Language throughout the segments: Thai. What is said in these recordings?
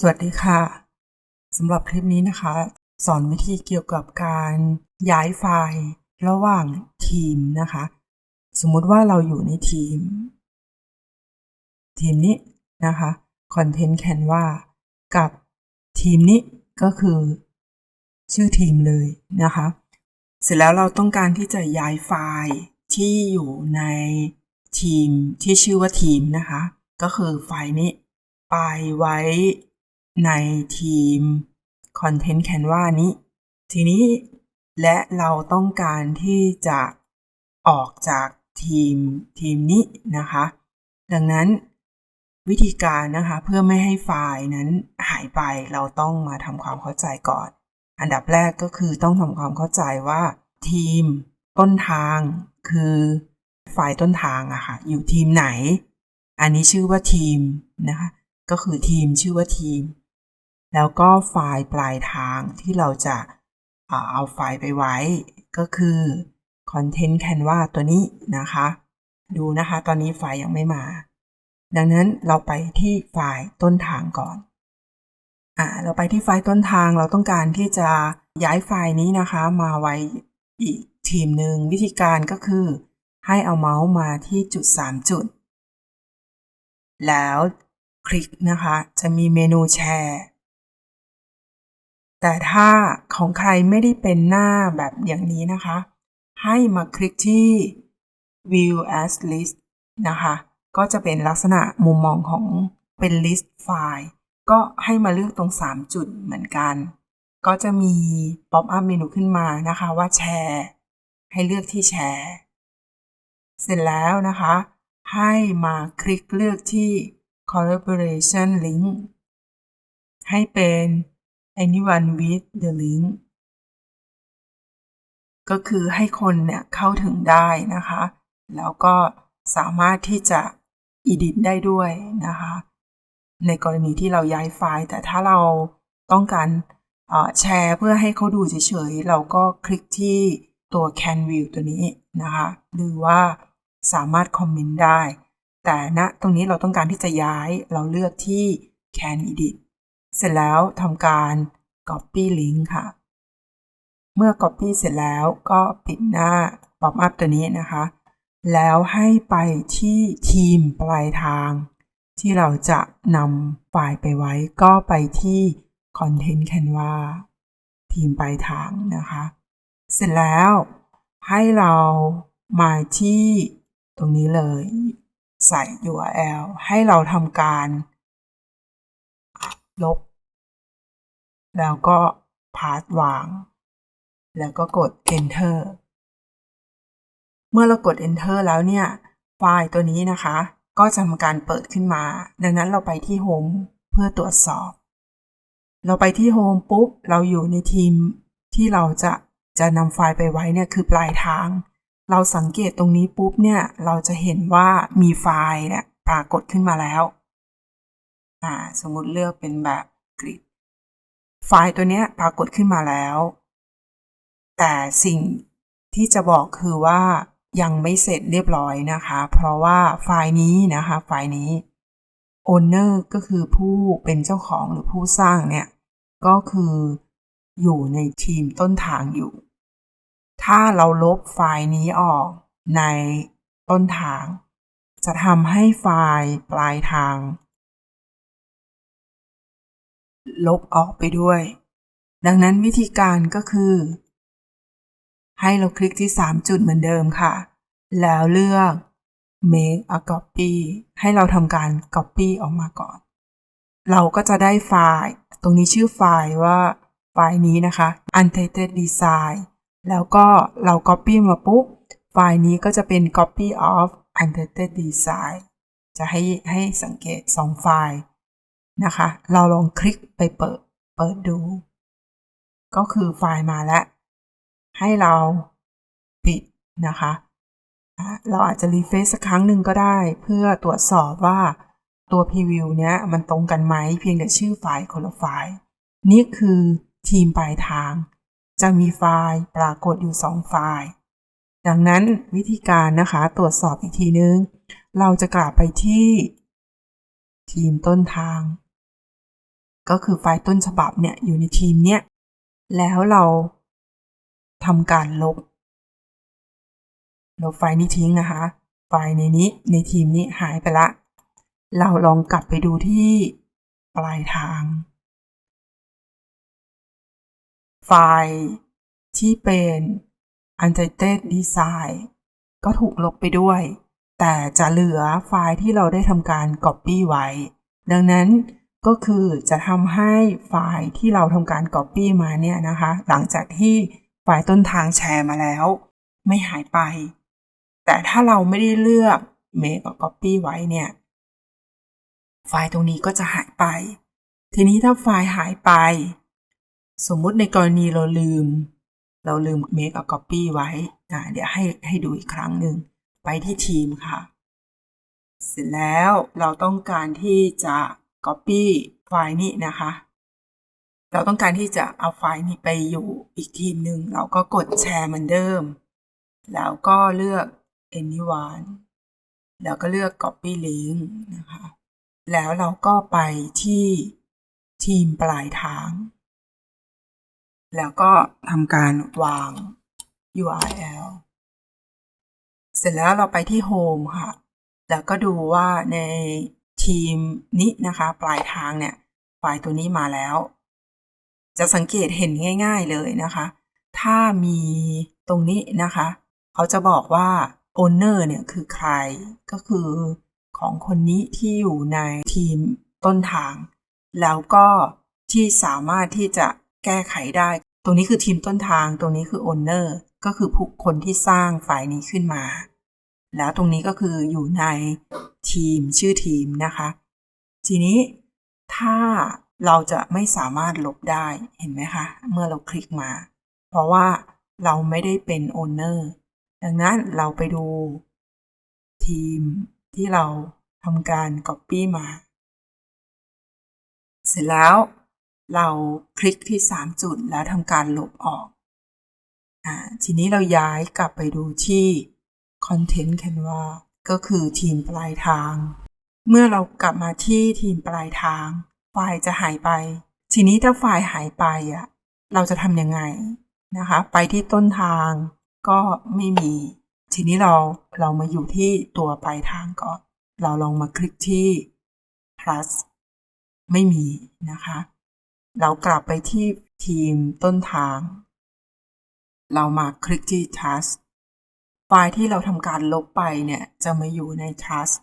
สวัสดีค่ะสำหรับคลิปนี้นะคะ สอนวิธีเกี่ยวกับการย้ายไฟล์ระหว่างทีมนะคะ สมมุติว่าเราอยู่ในทีม ทีมนี้นะคะ Content Canva กับทีมนี้ก็คือ ชื่อทีมเลยนะคะ เสร็จแล้วเราต้องการที่จะย้ายไฟล์ที่อยู่ในทีมที่ชื่อว่าทีมนะคะ ก็คือไฟล์นี้ไปไว้ ในทีม Content Canva นี้ ทีนี้และเราต้องการที่จะออกจากทีมทีมนี้นะคะ ดังนั้นวิธีการนะคะเพื่อไม่ให้ไฟล์นั้นหายไปเราต้องมาทำความเข้าใจก่อน อันดับแรกก็คือต้องทำความเข้าใจว่าทีมต้นทางคือไฟล์ต้นทางอะค่ะอยู่ทีมไหน อันนี้ชื่อว่าทีมนะคะก็คือทีมชื่อว่าทีม แล้วก็ไฟล์ปลายทางที่เราจะเอาไฟล์ไปไว้ ก็คือ Content Canva ตัวนี้นะคะ ดูนะคะตอนนี้ไฟล์ยังไม่มา ดังนั้นเราไปที่ไฟล์ต้นทางก่อนอ่าเราไปที่ไฟล์ต้นทางเราต้องการที่จะย้ายไฟล์นี้นะคะ มาไว้อีกทีมหนึ่งวิธีการก็คือ ให้เอาเมาส์มาที่จุด 3 จุด แล้วคลิกนะคะ จะมีเมนูแชร์ แต่ถ้าของใครไม่ได้เป็นหน้าแบบอย่างนี้นะคะ ให้มาคลิกที่ view as list นะคะ ก็จะเป็นลักษณะมุมมองของเป็น list ไฟล์ก็ให้มาเลือกตรง 3 จุดเหมือนกัน ก็จะมี pop up เมนูขึ้นมานะคะว่าแชร์ ให้เลือกที่แชร์ เสร็จแล้วนะคะ ให้มาคลิกเลือกที่ collaboration link ให้เป็น anyone with the link ก็คือให้คนเนี่ยเข้าถึงได้นะคะ แล้วก็สามารถที่จะ edit ได้ด้วยนะคะ ในกรณีที่เราย้ายไฟล์ แต่ถ้าเราต้องการแชร์เพื่อให้เขาดูเฉยๆ เราก็คลิกที่ตัว can view ตัวนี้นะคะ หรือว่าสามารถคอมเมนต์ได้ แต่ณนะตรงนี้เราต้องการที่จะย้ายเราเลือกที่ can edit เสร็จแล้วทำการ copy link ค่ะ เมื่อ copy เสร็จแล้วก็ปิดหน้า pop up ตัวนี้นะคะ แล้วให้ไปที่ทีมปลายทาง ที่เราจะนำไฟล์ไปไว้ก็ไปที่ Content Canva ทีมปลายทางนะคะ เสร็จแล้วให้เรามาที่ตรงนี้เลย ใส่ URL ให้เราทำการลบ แล้วก็พาสวาง แล้วก็กด enter เมื่อเรากด enter แล้วเนี่ย ไฟล์ตัวนี้นะคะ ก็จะทำการเปิดขึ้นมา ดังนั้นเราไปที่ home เพื่อตรวจสอบ เราไปที่ home ปุ๊บ เราอยู่ในทีมที่เราจะจะนำไฟล์ไปไว้เนี่ยคือปลายทาง เราสังเกตตรงนี้ปุ๊บเนี่ย เราจะเห็นว่ามีไฟล์เนี่ยปรากฏขึ้นมาแล้ว อ่า สมมุติเลือกเป็นแบบกริด ฟล์ตัวนี้ปรากฏขึ้นมาแล้ว แต่สิ่งที่จะบอกคือว่ายังไม่เสร็จเรียบร้อยนะคะ เพราะว่าไฟล์นี้นะคะไฟล์นี้ owner ก็คือผู้เป็นเจ้าของหรือผู้สร้างเนี่ย ก็คืออยู่ในทีมต้นทางอยู่ ถ้าเราลบไฟล์นี้ออกในต้นทาง จะทำให้ไฟล์ปลายทาง ลบออกไปด้วย ดังนั้นวิธีการก็คือ ให้เราคลิกที่ 3 จุดเหมือนเดิมค่ะ แล้วเลือก make a copy ให้เราทำการ copy ออกมาก่อน เราก็จะได้ไฟล์ ตรงนี้ชื่อไฟล์ว่าไฟล์นี้นะคะ untitled design แล้วก็เรา copy มาปุ๊บ ไฟล์นี้ก็จะเป็น copy of untitled design จะให้ให้สังเกต 2 ไฟล์ นะคะ เราลองคลิกไปเปิด เปิดดู ก็คือไฟล์มาแล้ว ให้เราปิดนะคะ เราอาจจะรีเฟซสักครั้งหนึ่งก็ได้ เพื่อตรวจสอบว่าตัว preview เนี้ยมันตรงกันไหมเพียงแต่ชื่อไฟล์คนละไฟล์ นี่คือทีมปลายทาง จะมีไฟล์ปรากฏอยู่ 2 ไฟล์ ดังนั้นวิธีการนะคะตรวจสอบอีกทีนึง เราจะกลับไปที่ทีมต้นทาง ก็คือไฟล์ต้นฉบับเนี่ยอยู่ในทีมเนี่ยแล้วเราทำการลบ ลบไฟล์นี้ทิ้งนะคะ ไฟล์ในนี้ในทีมนี้หายไปละ เราลองกลับไปดูที่ปลายทาง ไฟล์ที่เป็น untitled design ก็ถูกลบไปด้วย แต่จะเหลือไฟล์ที่เราได้ทำการ copy ไว้ ดังนั้น ก็คือจะทำให้ไฟล์ที่เราทำการ copy มาเนี่ยนะคะ หลังจากที่ไฟล์ต้นทางแชร์มาแล้ว ไม่หายไป แต่ถ้าเราไม่ได้เลือก make กับ copy ไว้เนี่ย ไฟล์ตรงนี้ก็จะหายไป ทีนี้ถ้าไฟล์หายไป สมมุติในกรณีเราลืม เราลืม make a copy ไว้อ่าเดี๋ยวให้ให้ดูอีกครั้งหนึ่ง ไปที่ทีมค่ะ เสร็จแล้วเราต้องการที่จะ copy ไฟล์นี้นะคะ เราต้องการที่จะเอาไฟล์นี้ไปอยู่อีกทีมหนึ่งเราก็กดแชร์เหมือนเดิม แล้วก็เลือก anyone แล้วก็เลือก copy link นะคะ แล้วเราก็ไปที่ทีมปลายทาง แล้วก็ทำการวาง URL เสร็จแล้วเราไปที่ Home ค่ะ แล้วก็ดูว่าใน ทีมนี้นะคะ ปลายทางเนี่ยไฟล์ตัวนี้มาแล้ว จะสังเกตเห็นง่าย ๆเลยนะคะ ถ้ามีตรงนี้นะคะ เขาจะบอกว่า owner เนี่ยคือใครก็คือของคนนี้ที่อยู่ในทีมต้นทาง แล้วก็ที่สามารถที่จะแก้ไขได้ ตรงนี้คือทีมต้นทาง ตรงนี้คือ owner ก็คือผู้คนที่สร้างไฟล์นี้ขึ้นมา แล้วตรงนี้ก็คืออยู่ในทีมชื่อทีมนะคะ ทีนี้ถ้าเราจะไม่สามารถลบได้เห็นไหมคะ เมื่อเราคลิกมา เพราะว่าเราไม่ได้เป็น owner ดังนั้นเราไปดูทีมที่เราทำการ Copy มา เสร็จแล้วเราคลิกที่ 3 จุดแล้วทำการลบออกอทีนี้เราย้ายกลับไปดูที่ Content Canva ก็คือทีมปลายทาง เมื่อเรากลับมาที่ทีมปลายทาง ไฟล์จะหายไป ทีนี้ถ้าไฟล์หายไปอะ เราจะทำยังไงนะคะ ไปที่ต้นทางก็ไม่มี ทีนี้เราเรามาอยู่ที่ตัวปลายทางก่อน เราลองมาคลิกที่ plus ไม่มีนะคะ เรากลับไปที่ทีมต้นทาง เรามาคลิกที่ task ฟล์ที่เราทำการลบไปเนี่ยจะมาอยู่ใน task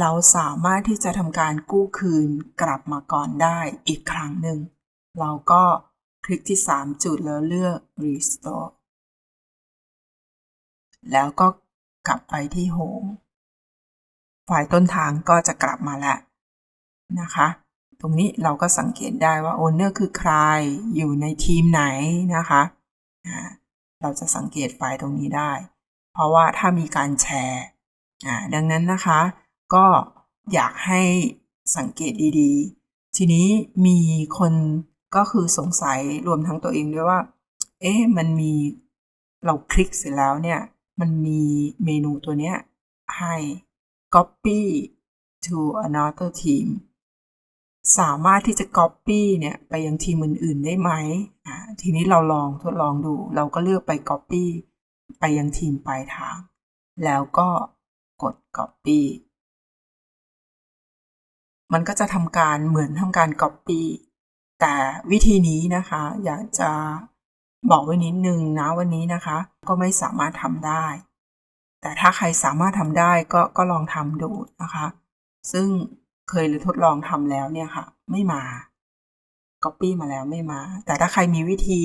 เราสามารถที่จะทำการกู้คืนกลับมาก่อนได้อีกครั้งหนึ่ง เราก็คลิกที่ 3 จุดแล้วเลือก restore แล้วก็กลับไปที่ home ไฟล์ต้นทางก็จะกลับมาแล้วนะคะ ตรงนี้เราก็สังเกตได้ว่า owner คือใครอยู่ในทีมไหนนะคะ เราจะสังเกตไฟล์ตรงนี้ได้ เพราะว่าถ้ามีการแชร์ดังนั้นนะคะ ก็อยากให้สังเกตดีๆ ทีนี้มีคนก็คือสงสัยรวมทั้งตัวเองด้วยว่า เอ๊ะมันมีเราคลิกเสร็จแล้วเนี่ย มันมีเมนูตัวเนี้ยให้ copy to another team สามารถที่จะ copy เนี่ยไปยังทีมอื่น ๆ ได้ไหม ทีนี้เราลองทดลองดู เราก็เลือกไป copy ไปยังทีมปลายทาง แล้วก็กด copy มันก็จะทำการเหมือนทำการ copy แต่วิธีนี้นะคะ อยากจะบอกไว้นิดนึงนะวันนี้นะคะ ก็ไม่สามารถทำได้ แต่ถ้าใครสามารถทำได้ก็ก็ลองทำดูนะคะ ซึ่งเคยหรือทดลองทำแล้วเนี่ยค่ะ ไม่มา Copy มาแล้วไม่มา แต่ถ้าใครมีวิธี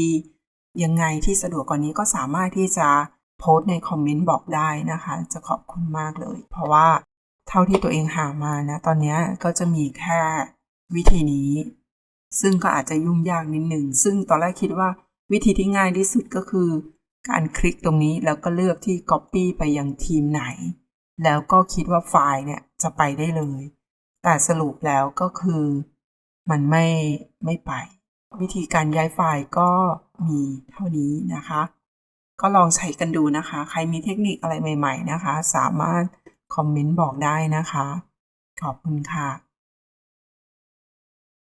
ยังไงที่สะดวกกว่านี้ก็สามารถที่จะ โพสต์ในคอมเมนต์บอกได้นะคะ จะขอบคุณมากเลย เพราะว่าเท่าที่ตัวเองหามานะ ตอนนี้ก็จะมีแค่วิธีนี้ ซึ่งก็อาจจะยุ่งยากนิดหนึ่ง ซึ่งตอนแรกคิดว่าวิธีที่ง่ายที่สุดก็คือ การคลิกตรงนี้แล้วก็เลือกที่ Copy ไปยังทีมไหน แล้วก็คิดว่าไฟล์เนี่ยจะไปได้เลย แต่สรุปแล้วก็คือมันไม่ไม่ไป วิธีการย้ายไฟล์ก็มีเท่านี้นะคะ ก็ลองใช้กันดูนะคะ ใครมีเทคนิคอะไรใหม่ ๆ นะคะ สามารถคอมเมนต์บอกได้นะคะ ขอบคุณค่ะ